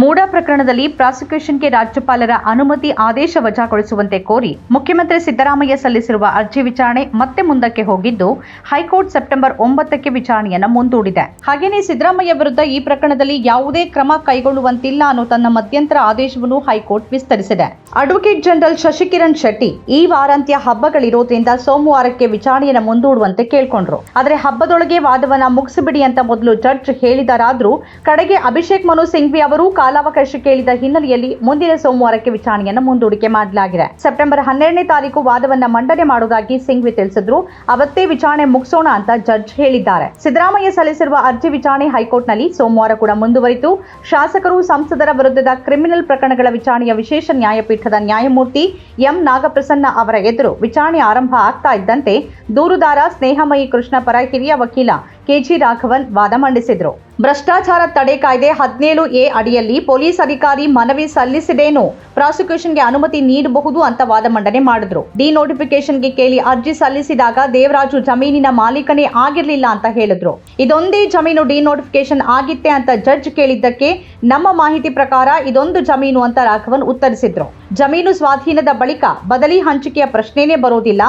ಮೂಡಾ ಪ್ರಕರಣದಲ್ಲಿ ಪ್ರಾಸಿಕ್ಯೂಷನ್ಗೆ ರಾಜ್ಯಪಾಲರ ಅನುಮತಿ ಆದೇಶ ವಜಾಗೊಳಿಸುವಂತೆ ಕೋರಿ ಮುಖ್ಯಮಂತ್ರಿ ಸಿದ್ದರಾಮಯ್ಯ ಸಲ್ಲಿಸಿರುವ ಅರ್ಜಿ ವಿಚಾರಣೆ ಮತ್ತೆ ಮುಂದಕ್ಕೆ ಹೋಗಿದ್ದು, ಹೈಕೋರ್ಟ್ ಸೆಪ್ಟೆಂಬರ್ ಒಂಬತ್ತಕ್ಕೆ ವಿಚಾರಣೆಯನ್ನು ಮುಂದೂಡಿದೆ. ಹಾಗೆಯೇ ಸಿದ್ದರಾಮಯ್ಯ ವಿರುದ್ಧ ಈ ಪ್ರಕರಣದಲ್ಲಿ ಯಾವುದೇ ಕ್ರಮ ಕೈಗೊಳ್ಳುವಂತಿಲ್ಲ ಅನ್ನೋ ತನ್ನ ಮಧ್ಯಂತರ ಆದೇಶವನ್ನು ಹೈಕೋರ್ಟ್ ವಿಸ್ತರಿಸಿದೆ. ಅಡ್ವೊಕೇಟ್ ಜನರಲ್ ಶಶಿಕಿರಣ್ ಶೆಟ್ಟಿ ಈ ವಾರಾಂತ್ಯ ಹಬ್ಬಗಳಿರೋದ್ರಿಂದ ಸೋಮವಾರಕ್ಕೆ ವಿಚಾರಣೆಯನ್ನು ಮುಂದೂಡುವಂತೆ ಕೇಳ್ಕೊಂಡ್ರು. ಆದರೆ ಹಬ್ಬದೊಳಗೆ ವಾದವನ್ನ ಮುಗಿಸಿಬಿಡಿ ಅಂತ ಮೊದಲು ಜಡ್ಜ್ ಹೇಳಿದರಾದ್ರೂ, ಕಡೆಗೆ ಅಭಿಷೇಕ್ ಮನು ಸಿಂಘ್ವಿ ಅವರು ಕಾಲಾವಕಾಶ ಕೇಳಿದ ಹಿನ್ನೆಲೆಯಲ್ಲಿ ಮುಂದಿನ ಸೋಮವಾರಕ್ಕೆ ವಿಚಾರಣೆಯನ್ನು ಮುಂದೂಡಿಕೆ ಮಾಡಲಾಗಿದೆ. ಸೆಪ್ಟೆಂಬರ್ ಹನ್ನೆರಡನೇ ತಾರೀಕು ವಾದವನ್ನ ಮಂಡನೆ ಮಾಡುವುದಾಗಿ ಸಿಂಘ್ವಿ ತಿಳಿಸಿದ್ರು. ಅವತ್ತೇ ವಿಚಾರಣೆ ಮುಗಿಸೋಣ ಅಂತ ಜಡ್ಜ್ ಹೇಳಿದ್ದಾರೆ. ಸಿದ್ದರಾಮಯ್ಯ ಸಲ್ಲಿಸಿರುವ ಅರ್ಜಿ ವಿಚಾರಣೆ ಹೈಕೋರ್ಟ್ನಲ್ಲಿ ಸೋಮವಾರ ಕೂಡ ಮುಂದುವರಿತು. ಶಾಸಕರು ಸಂಸದರ ವಿರುದ್ಧದ ಕ್ರಿಮಿನಲ್ ಪ್ರಕರಣಗಳ ವಿಚಾರಣೆಯ ವಿಶೇಷ ನ್ಯಾಯಪೀಠದ ನ್ಯಾಯಮೂರ್ತಿ ಎಂ. ನಾಗಪ್ರಸನ್ನ ಅವರ ಎದುರು ವಿಚಾರಣೆ ಆರಂಭ ಆಗ್ತಾ ಇದ್ದಂತೆ ದೂರುದಾರ ಸ್ನೇಹಮಯಿ ಕೃಷ್ಣ ಪರ ಹಿರಿಯ ವಕೀಲ ಕೆಜಿ ರಾಘವನ್ ವಾದ ಮಂಡಿಸಿದರು. ಭ್ರಷ್ಟಾಚಾರ ತಡೆ ಕಾಯ್ದೆ ಹದಿನೇಳು ಎ ಅಡಿಯಲ್ಲಿ ಪೊಲೀಸ್ ಅಧಿಕಾರಿ ಮನವಿ ಸಲ್ಲಿಸಿದೇನು? ಪ್ರಾಸಿಕ್ಯೂಷನ್ಗೆ ಅನುಮತಿ ನೀಡಬಹುದು ಅಂತ ವಾದ ಮಂಡನೆ ಮಾಡಿದ್ರು. ಡಿ ನೋಟಿಫಿಕೇಶನ್ಗೆ ಕೇಳಿ ಅರ್ಜಿ ಸಲ್ಲಿಸಿದಾಗ ದೇವರಾಜು ಜಮೀನಿನ ಮಾಲೀಕನೇ ಆಗಿರಲಿಲ್ಲ ಅಂತ ಹೇಳಿದ್ರು. ಇದೊಂದೇ ಜಮೀನು ಡಿ ನೋಟಿಫಿಕೇಶನ್ ಆಗಿತ್ತೆ ಅಂತ ಜಡ್ಜ್ ಕೇಳಿದ್ದಕ್ಕೆ ನಮ್ಮ ಮಾಹಿತಿ ಪ್ರಕಾರ ಇದೊಂದು ಜಮೀನು ಅಂತ ರಾಘವನ್ ಉತ್ತರಿಸಿದ್ರು. ಜಮೀನು ಸ್ವಾಧೀನದ ಬಳಿಕ ಬದಲಿ ಹಂಚಿಕೆಯ ಪ್ರಶ್ನೆನೇ ಬರೋದಿಲ್ಲ.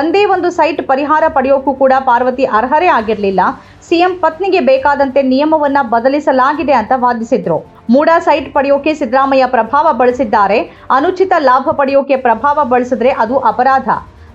ಒಂದೇ ಒಂದು ಸೈಟ್ ಪರಿಹಾರ ಪಡೆಯೋಕ್ಕೂ ಕೂಡ ಪಾರ್ವತಿ ಅರ್ಹರೇ ಆಗಿರಲಿಲ್ಲ. ಸಿಎಂ ಪತ್ನಿಗೆ ಬೇಕಾದಂತೆ ನಿಯಮವನ್ನ ಬದಲಿಸಲಾಗಿದೆ ಅಂತ ವಾದಿಸಿದ್ರು. ಮೂಡ ಸೈಟ್ ಪಡೆಯೋಕೆ ಸಿದ್ದರಾಮಯ್ಯ ಪ್ರಭಾವ ಬಳಸಿದ್ದಾರೆ. ಅನುಚಿತ ಲಾಭ ಪಡೆಯೋಕೆ ಪ್ರಭಾವ ಬಳಸಿದ್ರೆ ಅದು ಅಪರಾಧ.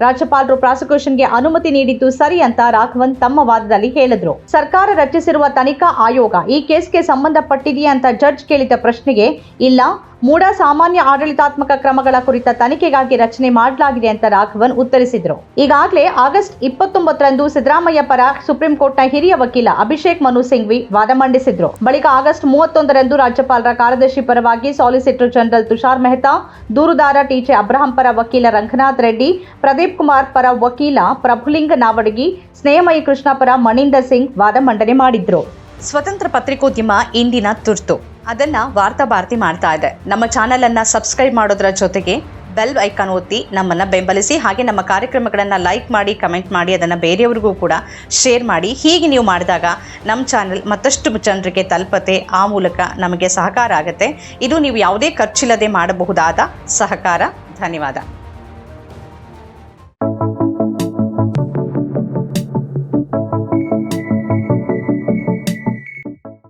ರಾಜ್ಯಪಾಲರು ಪ್ರಾಸಿಕ್ಯೂಷನ್ಗೆ ಅನುಮತಿ ನೀಡಿದ್ದು ಸರಿ ಅಂತ ರಾಘವನ್ ತಮ್ಮ ವಾದದಲ್ಲಿ ಹೇಳಿದ್ರು. ಸರ್ಕಾರ ರಚಿಸಿರುವ ತನಿಖಾ ಆಯೋಗ ಈ ಕೇಸ್ಗೆ ಸಂಬಂಧಪಟ್ಟಿದೆಯೇ ಅಂತ ಜಡ್ಜ್ ಕೇಳಿದ ಪ್ರಶ್ನೆಗೆ ಇಲ್ಲ. ಮೂಡ ಸಾಮಾನ್ಯ ಆಡಳಿತಾತ್ಮಕ ಕ್ರಮಗಳ ಕುರಿತ ತನಿಖೆಗಾಗಿ ರಚನೆ ಮಾಡಲಾಗಿದೆ ಅಂತ ರಾಘವನ್ ಉತ್ತರಿಸಿದರು. ಈಗಾಗಲೇ ಆಗಸ್ಟ್ ಇಪ್ಪತ್ತೊಂಬತ್ತರಂದು ಸಿದ್ದರಾಮಯ್ಯ ಪರ ಸುಪ್ರೀಂ ಕೋರ್ಟ್ನ ಹಿರಿಯ ವಕೀಲ ಅಭಿಷೇಕ್ ಮನು ಸಿಂಘ್ವಿ ವಾದ ಮಂಡಿಸಿದ್ರು. ಬಳಿಕ ಆಗಸ್ಟ್ ಮೂವತ್ತೊಂದರಂದು ರಾಜ್ಯಪಾಲರ ಕಾರ್ಯದರ್ಶಿ ಪರವಾಗಿ ಸಾಲಿಸಿಟರ್ ಜನರಲ್ ತುಷಾರ್ ಮೆಹ್ತಾ, ದೂರುದಾರ ಟಿಜೆ ಅಬ್ರಹಂ ಪರ ವಕೀಲ ರಂಗನಾಥ್ ರೆಡ್ಡಿ, ಪ್ರದೀಪ್ ಕುಮಾರ್ ಪರ ವಕೀಲ ಪ್ರಭುಲಿಂಗ ನಾವಡಗಿ, ಸ್ನೇಹಮಯಿ ಕೃಷ್ಣ ಪರ ಮಣೀಂದರ್ ಸಿಂಗ್ ವಾದ ಮಂಡನೆ ಮಾಡಿದ್ರು. ಸ್ವತಂತ್ರ ಪತ್ರಿಕೋದ್ಯಮ ಇಂದಿನ ತುರ್ತು. ಅದನ್ನ ವಾರ್ತಾ ಭಾರತಿ ಮಾಡ್ತಾ ಇದೆ. ನಮ್ಮ ಚಾನೆಲ್ ಅನ್ನ ಸಬ್ಸ್ಕ್ರೈಬ್ ಮಾಡೋದ್ರ ಜೊತೆಗೆ ಬೆಲ್ ಐಕಾನ್ ಒತ್ತಿ ನಮ್ಮನ್ನ ಬೆಂಬಲಿಸಿ ಹಾಗೆ ನಮ್ಮ ಕಾರ್ಯಕ್ರಮಗಳನ್ನು ಲೈಕ್ ಮಾಡಿ ಕಮೆಂಟ್ ಮಾಡಿ, ಅದನ್ನು ಬೇರೆಯವ್ರಿಗೂ ಕೂಡ ಶೇರ್ ಮಾಡಿ. ಹೀಗೆ ನೀವು ಮಾಡಿದಾಗ ನಮ್ಮ ಚಾನೆಲ್ ಮತ್ತಷ್ಟು ಜನರಿಗೆ ತಲುಪತೆ, ಆ ಮೂಲಕ ನಮಗೆ ಸಹಕಾರ ಆಗುತ್ತೆ. ಇದು ನೀವು ಯಾವುದೇ ಖರ್ಚಿಲ್ಲದೆ ಮಾಡಬಹುದಾದ ಸಹಕಾರ. ಧನ್ಯವಾದ.